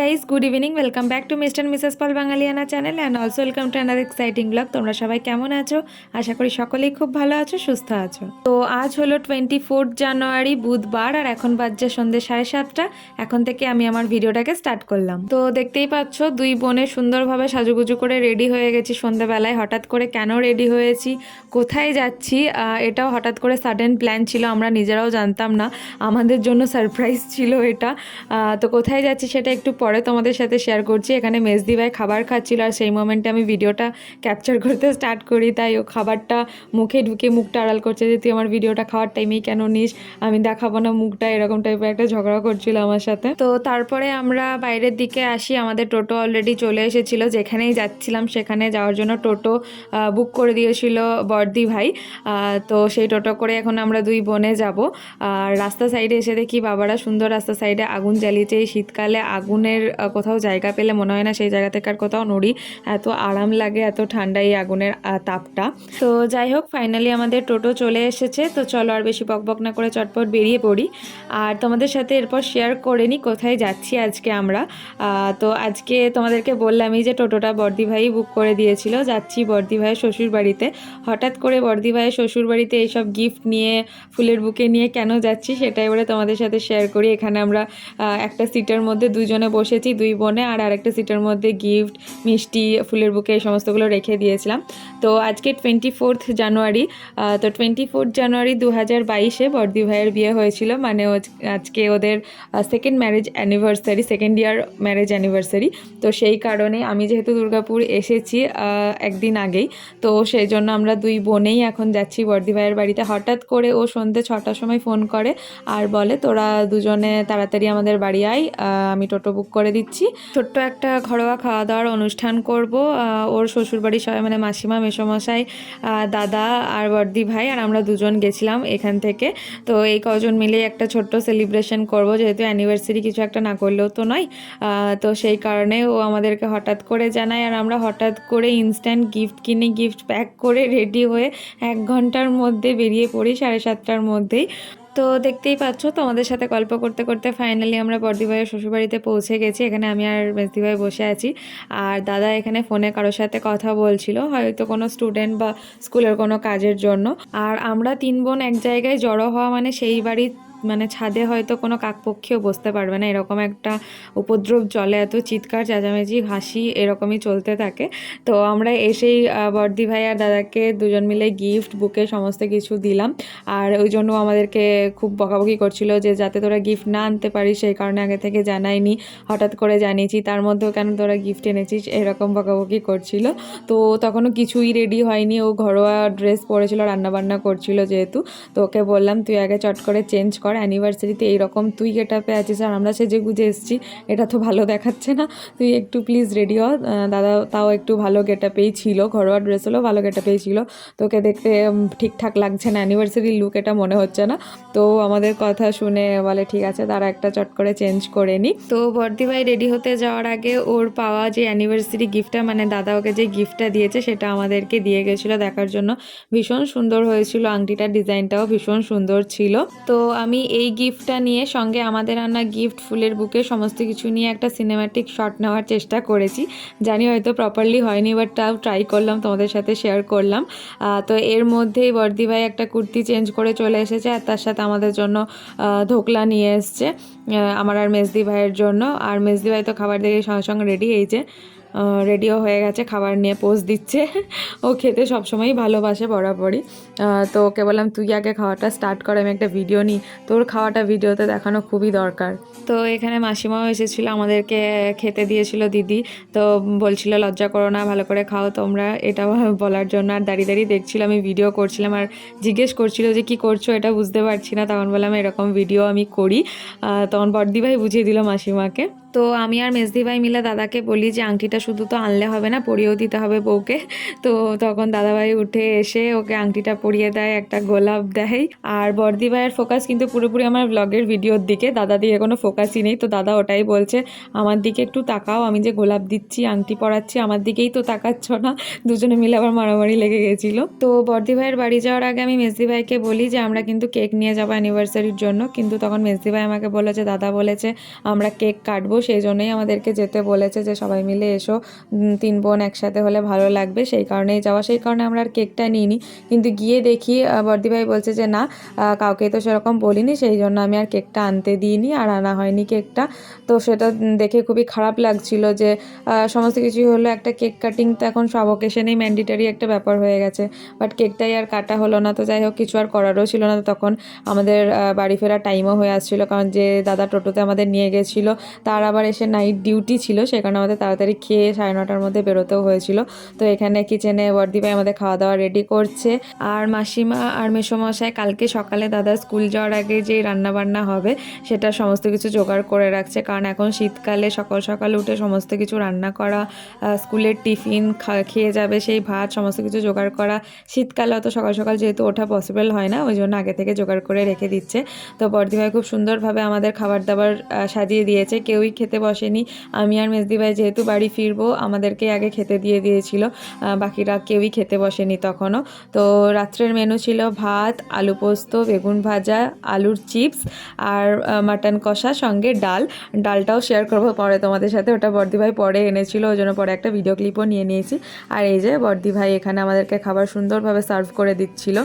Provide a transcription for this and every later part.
Guys good evening welcome back to mister missus Paul Bangaliana channel and also welcome to another exciting blog তোমরা সবাই কেমন আছো? আশা করি সকলেই খুব ভালো আছো, সুস্থ আছো। তো আজ হলো টোয়েন্টি ফোর্থ জানুয়ারি বুধবার, আর এখন বাজছে সন্ধ্যে সাড়ে সাতটা। এখন থেকে আমি আমার ভিডিওটাকে স্টার্ট করলাম। তো দেখতেই পাচ্ছ, দুই বোনে সুন্দরভাবে সাজুগুজু করে রেডি হয়ে গেছি সন্ধ্যেবেলায় হঠাৎ করে কেন রেডি হয়েছি? কোথায় যাচ্ছি? এটাও হঠাৎ করে সাডেন প্ল্যান ছিল, আমরা নিজেরাও জানতাম না। আমাদের জন্য সারপ্রাইজ ছিল এটা। তো কোথায় যাচ্ছি সেটা একটু পরে তোমাদের সাথে শেয়ার করছি। এখানে মেজদি ভাই খাবার খাচ্ছিল আর সেই মোমেন্টে আমি ভিডিওটা ক্যাপচার করতে স্টার্ট করি। তাই ও খাবারটা মুখে ঢুকে মুখটা আড়াল করছে যে, তুই আমার ভিডিওটা খাওয়ার টাইমেই কেন নিস? আমি দেখাবো না মুখটা। এরকম টাইপের একটা ঝগড়া করছিল আমার সাথে। তো তারপরে আমরা বাইরের দিকে আসি। আমাদের টোটো অলরেডি চলে এসেছিল। যেখানেই যাচ্ছিলাম সেখানে যাওয়ার জন্য টোটো বুক করে দিয়েছিল বর্দি ভাই। তো সেই টোটো করে এখন আমরা দুই বোনে যাব। আর রাস্তা সাইডে এসে দেখি বাবারা সুন্দর রাস্তা সাইডে আগুন জ্বালিয়েছে। এই শীতকালে আগুনের কোথাও জায়গা পেলে মনে হয় না সেই জায়গা থেকে আর কোথাও নড়ি। এত আরাম লাগে, এত ঠান্ডা এই আগুনের তাপটা। তো যাই হোক ফাইনালি আমাদের টোটো চলে এসেছে। তো চলো আর বেশি বকবক না করে চটপট বেরিয়ে পড়ি। আর তোমাদের সাথে এরপর শেয়ার করে নিই কোথায় যাচ্ছি আজকে আমরা। তো আজকে তোমাদেরকে বললামই যে টোটোটা বর্দি ভাই বুক করে দিয়েছিল। যাচ্ছি বর্দি ভাইয়ের শ্বশুর বাড়িতে। হঠাৎ করে বর্দি ভাইয়ের শ্বশুর বাড়িতে এইসব গিফট নিয়ে, ফুলের বুকে নিয়ে কেন যাচ্ছি সেটা এবারে তোমাদের সাথে শেয়ার করি। এখানে আমরা একটা সিটের মধ্যে দুইজনে বসেছি দুই বোনে আর আরেকটা সিটের মধ্যে গিফট, মিষ্টি, ফুলের বুকে এই সমস্তগুলো রেখে দিয়েছিলাম। তো আজকে টোয়েন্টি ফোর্থ জানুয়ারি তো টোয়েন্টি ফোর্থ জানুয়ারি দু হাজার বাইশে বর্দি ভাইয়ের বিয়ে হয়েছিল। মানে আজকে ওদের second marriage anniversary second year marriage anniversary তো সেই কারণে আমি যেহেতু দুর্গাপুর এসেছি একদিন আগেই, তো সেই জন্য আমরা দুই বোনেই এখন যাচ্ছি বর্দি ভাইয়ের বাড়িতে। হঠাৎ করে ও সন্ধ্যে ছটার সময় ফোন করে আর বলে, তোরা দুজনে তাড়াতাড়ি আমাদের বাড়ি আয় আমি টোটো বুক করে দিচ্ছি। ছোট্ট একটা ঘরোয়া খাওয়া দাওয়ার অনুষ্ঠান করব। ওর শ্বশুরবাড়ির সবাই মানে মাসিমা, মেসোমশাই দাদা আর বর্দি ভাই, আর আমরা দুজন গেছিলাম এখান থেকে। তো এই কজন মিলে একটা ছোট্ট সেলিব্রেশন করব। যেহেতু অ্যানিভার্সারি কিছু একটা না করলেও তো নয়। তো সেই কারণে ও আমাদেরকে হঠাৎ করে জানায়, আর আমরা হঠাৎ করে ইনস্ট্যান্ট গিফট কিনে গিফট প্যাক করে রেডি হয়ে এক ঘণ্টার মধ্যে বেরিয়ে পড়ি, সাড়ে সাতটার মধ্যেই। তো দেখতেই পাচ্ছ তোমাদের সাথে গল্প করতে করতে ফাইনালি আমরা বর্দি ভাইয়ের শ্বশুরবাড়িতে পৌঁছে গেছি। এখানে আমি আর মেজদি ভাই বসে আছি। আর দাদা এখানে ফোনে কারোর সাথে কথা বলছিল, হয়তো কোনো স্টুডেন্ট বা স্কুলের কোনো কাজের জন্য। আর আমরা তিন বোন এক জায়গায় জড়ো হওয়া মানে সেই বাড়ির মানে ছাদে হয়তো কোনো কাকপক্ষেও বসতে পারবে না। এরকম একটা উপদ্রব চলে এত চিৎকার, চেঁচামেচি, হাসি এরকমই চলতে থাকে। তো আমরা এসেই বর্দি ভাই আর দাদাকে দুজন মিলে গিফট বুকে সমস্ত কিছু দিলাম। আর ওই জন্য আমাদেরকে খুব বকাবকি করছিল যে, যাতে তোরা গিফট না আনতে পারিস, সেই কারণে আগে থেকে জানাইনি। হঠাৎ করে জানিয়েছি, তার মধ্যেও কেন তোরা গিফট এনেছিস? এরকম বকাবকি করছিল। তো তখনও কিছুই রেডি হয়নি। ও ঘরোয়া ড্রেস পরেছিল, রান্নাবান্না করছিল যেহেতু। তো ওকে বললাম, তুই আগে চট করে চেঞ্জ কর অ্যানিভার্সারিতে এইরকম তুই গেটাপে আছিস আর আমরা সেজে গুজে এসেছি, এটা তো ভালো দেখাচ্ছে না। তুই একটু প্লিজ রেডি হ। দাদা তাও একটু ভালো গেটাপেই ছিল, ঘরোয়া ড্রেস হলেও ভালো গেটাপেই ছিল। তোকে দেখতে ঠিকঠাক লাগছে না অ্যানিভার্সারি লুক এটা মনে হচ্ছে না। তো আমাদের কথা শুনে বলে, ঠিক আছে, তারা একটা চট করে চেঞ্জ করে নি তো বর্দি ভাই রেডি হতে যাওয়ার আগে ওর পাওয়া যে অ্যানিভার্সারি গিফটটা মানে দাদা ওকে যে গিফটটা দিয়েছে, সেটা আমাদেরকে দিয়ে গেছিল দেখার জন্য। ভীষণ সুন্দর হয়েছিল, আংটিটার ডিজাইনটাও ভীষণ সুন্দর ছিল। তো আমি এই গিফটটা নিয়ে সঙ্গে আমাদের আনা গিফট, ফুলের বুকে সমস্ত কিছু নিয়ে একটা সিনেম্যাটিক শট নেওয়ার চেষ্টা করেছি। জানি হয়তো প্রপারলি হয়নি বাট তাও ট্রাই করলাম, তোমাদের সাথে শেয়ার করলাম। তো এর মধ্যেই বর্দি ভাই একটা কুর্তি চেঞ্জ করে চলে এসেছে, আর তার সাথে আমাদের জন্য ধোকলা নিয়ে এসছে আমার আর মেজদি ভাইয়ের জন্য। আর মেজদি ভাই তো খাবার দেখে সঙ্গে সঙ্গে রেডি যে রেডিও হয়ে গেছে, খাবার নিয়ে পোজ দিচ্ছে। ও খেতে সবসময়ই ভালোবাসে বরাবরই। তো ওকে বললাম, তুই আগে খাওয়াটা স্টার্ট কর, আমি একটা ভিডিও নিই। তোর খাওয়াটা ভিডিওতে দেখানো খুবই দরকার। তো এখানে মাসিমাও এসেছিল, আমাদেরকে খেতে দিয়েছিল দিদি। তো বলছিল, লজ্জা করো না, ভালো করে খাও তোমরা। এটা বলার জন্য আর দাঁড়িয়ে দাঁড়িয়ে দেখছিল, আমি ভিডিও করছিলাম আর জিজ্ঞেস করছিল যে, কি করছ? এটা বুঝতে পারছি না। তখন বললাম, এরকম ভিডিও আমি করি। তখন বর্দি ভাই বুঝিয়ে দিল মাসিমাকে। তো আমি আর মেজদি ভাই মিলে দাদাকে বলি যে, আংটিটা শুধু তো আনলে হবে না, পরিয়েও দিতে হবে বউকে। তো তখন দাদাভাই উঠে এসে ওকে আংটিটা পরিয়ে দেয়, একটা গোলাপ দেয়। আর বর্দি ভাইয়ের ফোকাস কিন্তু পুরোপুরি আমার ব্লগের ভিডিওর দিকে। দাদা দিকে কোনো ফোকাসই নেই। তো দাদা ওটাই বলছে, আমার দিকে একটু তাকাও, আমি যে গোলাপ দিচ্ছি, আংটি পরাচ্ছি, আমার দিকেই তো তাকাচ্ছ না। দুজনে মিলে আবার মারামারি লেগে গেছিল। তো বর্দি ভাইয়ের বাড়ি যাওয়ার আগে আমি মেজদি ভাইকে বলি যে, আমরা কিন্তু কেক নিয়ে যাব অ্যানিভার্সারির জন্য। কিন্তু তখন মেজদি ভাই আমাকে বলেছে দাদা বলেছে, আমরা কেক কাটবো সেই জন্যই আমাদেরকে যেতে বলেছে যে সবাই মিলে এসো। তিন বোন একসাথে হলে ভালো লাগবে সেই কারণেই যাওয়া। সেই কারণে আমরা আর কেকটা নিইনি। কিন্তু গিয়ে দেখি আহ, বর্দি ভাই বলছে যে না কাউকে তো সেরকম বলিনি সেই জন্য আমি আর কেকটা আনতে দিইনি আর আনা হয়নি কেকটা। তো সেটা দেখে খুবই খারাপ লাগছিল যে সমস্ত কিছু হলো একটা কেক কাটিং তো এখন সব অকেশনেই ম্যান্ডেটারি একটা ব্যাপার হয়ে গেছে। বাট কেকটাই আর কাটা হলো না। তো যাই হোক কিছু আর করারও ছিল না। তখন আমাদের বাড়ি ফেরার টাইমও হয়ে আসছিল। কারণ যে দাদা টোটোতে আমাদের নিয়ে গেছিল তার আবার এসে নাইট ডিউটি ছিল, সে কারণে আমাদের তাড়াতাড়ি খেয়ে সাড়ে নটার মধ্যে বেরোতেও হয়েছিল। তো এখানে কিচেনে বর্দি ভাই আমাদের খাওয়া দাওয়া রেডি করছে। আর মাসিমা আর মেসোমশাই কালকে সকালে দাদা স্কুল যাওয়ার আগে যে রান্না বান্না হবে, সেটা সমস্ত কিছু জোগাড় করে রাখছে। কারণ এখন শীতকালে সকাল সকাল উঠে সমস্ত কিছু রান্না করা স্কুলের টিফিন খেয়ে যাবে সেই ভাত, সমস্ত কিছু জোগাড় করা। শীতকালে অত সকাল সকাল যেহেতু ওঠা পসিবল হয় না, ওই জন্য আগে থেকে জোগাড় করে রেখে দিচ্ছে। তো বর্দি ভাই খুব সুন্দরভাবে আমাদের খাবার দাবার সাজিয়ে দিয়েছে। কেউই খেতে বসেনি। আমি আর মেজদি ভাই যেহেতু বাড়ি ফিরবো, আমাদেরকে আগে খেতে দিয়ে দিয়েছিল। বাকিরা কেউই খেতে বসেনি তখনও। তো রাত্রের মেনু ছিল ভাত, আলু পোস্ত, বেগুন ভাজা, আলুর চিপস আর মাটন কষা, সঙ্গে ডাল। ডালটাও শেয়ার করব পরে তোমাদের সাথে। ওটা বর্দি ভাই পরে এনেছিল, ওই জন্য পরে একটা ভিডিও ক্লিপও নিয়ে নিয়েছি। আর এই যে বর্দি ভাই এখানে আমাদেরকে খাবার সুন্দরভাবে সার্ভ করে দিচ্ছিল।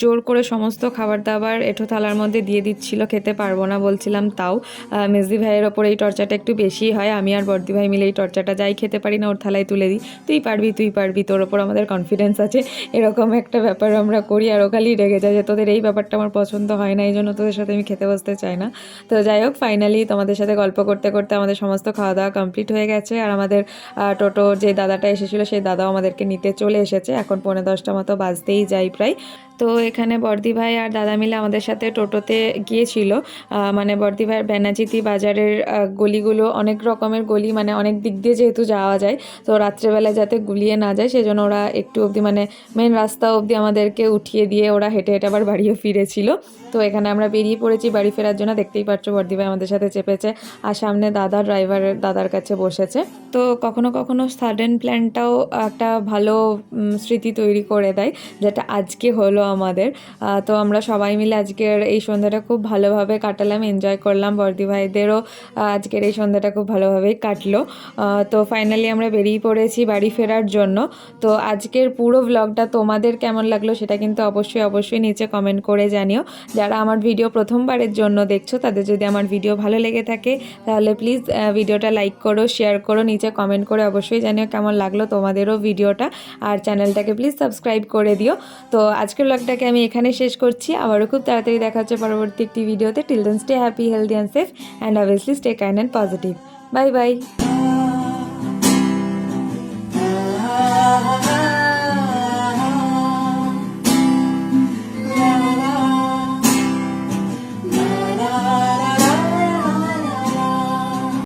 জোর করে সমস্ত খাবার দাবার এঁঠো থালার মধ্যে দিয়ে দিচ্ছিল, খেতে পারব না বলছিলাম, তাও মেজদি ভাইয়ের ওপর এই টর্চাটা একটু বেশি হয়, আমি আর বর্দি ভাই মিলে এই টর্চাটা যাই খেতে পারি না, ওর থালায় তুলে দিই। তুই পারবি তুই পারবি, তোর ওপর আমাদের কনফিডেন্স আছে, এরকম একটা ব্যাপার আমরা করি, আর খালি রেগে যায় যে তোদের এই ব্যাপারটা আমার পছন্দ হয় না, এই জন্য তোদের সাথে আমি খেতে বসতে চাই না। তো যাই হোক ফাইনালি তোমাদের সাথে গল্প করতে করতে আমাদের সমস্ত খাওয়া দাওয়া কমপ্লিট হয়ে গেছে, আর আমাদের টোটো যে দাদাটা এসেছিল, সেই দাদাও আমাদেরকে নিতে চলে এসেছে, এখন পৌনে দশটা মতো বাজতেই যাই প্রায়। তো এখানে বর্দি ভাই আর দাদা মিলে আমাদের সাথে টোটোতে গিয়েছিল। মানে বর্দি ভাইয়ের ব্যানাচিতি বাজারের গলিগুলো অনেক রকমের গলি মানে অনেক দিক দিয়ে যেহেতু যাওয়া যায়, তো রাত্রেবেলায় যাতে গুলিয়ে না যায়, সেজন্য ওরা একটু অবধি মানে মেন রাস্তা অবধি আমাদেরকে উঠিয়ে দিয়ে ওরা হেঁটে হেঁটে আবার বাড়িও ফিরেছিল। তো এখানে আমরা বেরিয়ে পড়েছি, বাড়ি ফেরার জন্য দেখতেই পাচ্ছ বর্দি ভাই আমাদের সাথে চেপেছে আর সামনে দাদা ড্রাইভারের দাদার কাছে বসেছে। তো কখনো কখনো সাডেন প্ল্যানটাও একটা ভালো স্মৃতি তৈরি করে দেয়, যেটা আজকে হলো আমাদের। আহ, তো আমরা সবাই মিলে আজকের এই সন্ধ্যাটা খুব ভালোভাবে কাটালাম এনজয় করলাম। বর্দি ভাইদেরও আজকের এই সন্ধ্যাটা খুব ভালোভাবেই কাটলো। তো ফাইনালি আমরা বেরিয়ে পড়েছি বাড়ি ফেরার জন্য। তো আজকের পুরো ব্লগটা তোমাদের কেমন লাগল সেটা কিন্তু অবশ্যই অবশ্যই নিচে কমেন্ট করে জানিও। যারা আমার ভিডিও প্রথমবারের জন্য দেখছ তাদের যদি আমার ভিডিও ভালো লেগে থাকে তাহলে প্লিজ ভিডিওটা লাইক করো শেয়ার করো নিচে কমেন্ট করে অবশ্যই জানিও কেমন লাগল তোমাদেরও ভিডিওটা আর চ্যানেলটাকে প্লিজ সাবস্ক্রাইব করে দিও। তো আজকের ব্লগটাকে আমি এখানে শেষ করছি। আবারও খুব তাড়াতাড়ি দেখা হচ্ছে পরবর্তী একটি ভিডিওতে। Till then stay happy healthy and safe and obviously stay kind and positive bye bye